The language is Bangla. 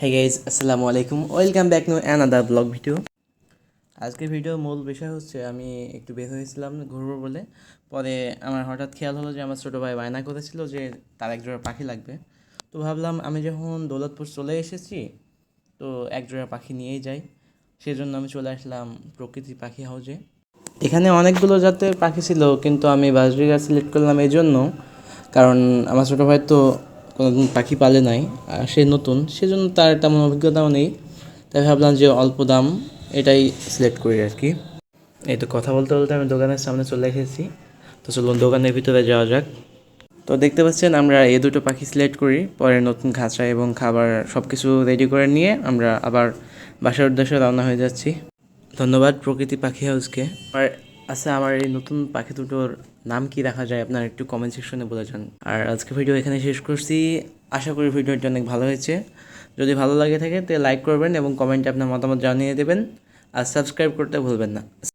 হ্যাঁ গাইজ আসসালামু আলাইকুম welcome back new another vlog video আজকের ভিডিওর মূল বিষয় হচ্ছে আমি একটু বের হয়েছিলাম ঘুরবো বলে। পরে আমার হঠাৎ খেয়াল হলো যে আমার ছোটো ভাই বায়না করেছিল যে তার এক জোড়া পাখি লাগবে। তো ভাবলাম আমি যখন দৌলতপুর চলে এসেছি, তো এক জোড়া পাখি নিয়েই যাই। সেজন্য আমি চলে আসলাম প্রকৃতি পাখি হাউজে এখানে অনেকগুলো জাতের পাখি ছিল, কিন্তু আমি বাজরিগা সিলেক্ট করলাম এই জন্য কারণ আমার ছোটো ভাই তো কোনোদিন পাখি পালে নাই আর সে নতুন সেজন্য তার তেমন অভিজ্ঞতাও নেই। তাই ভাবলাম যে অল্প দাম এটাই সিলেক্ট করি আর কি। এই তো কথা বলতে বলতে আমি দোকানের সামনে চলে এসেছি। তো চলুন দোকানের ভিতরে যাওয়া যাক। তো দেখতে পাচ্ছেন আমরা এই দুটো পাখি সিলেক্ট করি পরে নতুন খাঁচা এবং খাবার সব কিছু রেডি করে নিয়ে আমরা আবার বাসার উদ্দেশ্যে রওনা হয়ে যাচ্ছি। ধন্যবাদ প্রকৃতি পাখি হাউসকে। আর আচ্ছা আমার এই নতুন পাখি দুটোর নাম কি রাখা যায় আপনার একটু কমেন্ট সেকশনে বলে যান। আর আজকে ভিডিও এখানে শেষ করছি। আশা করি ভিডিওটি অনেক ভালো হয়েছে। যদি ভালো লাগে থাকে, তাহলে লাইক করবেন এবং কমেন্টে আপনার মতামত জানিয়ে দেবেন। আর সাবস্ক্রাইব করতে ভুলবেন না।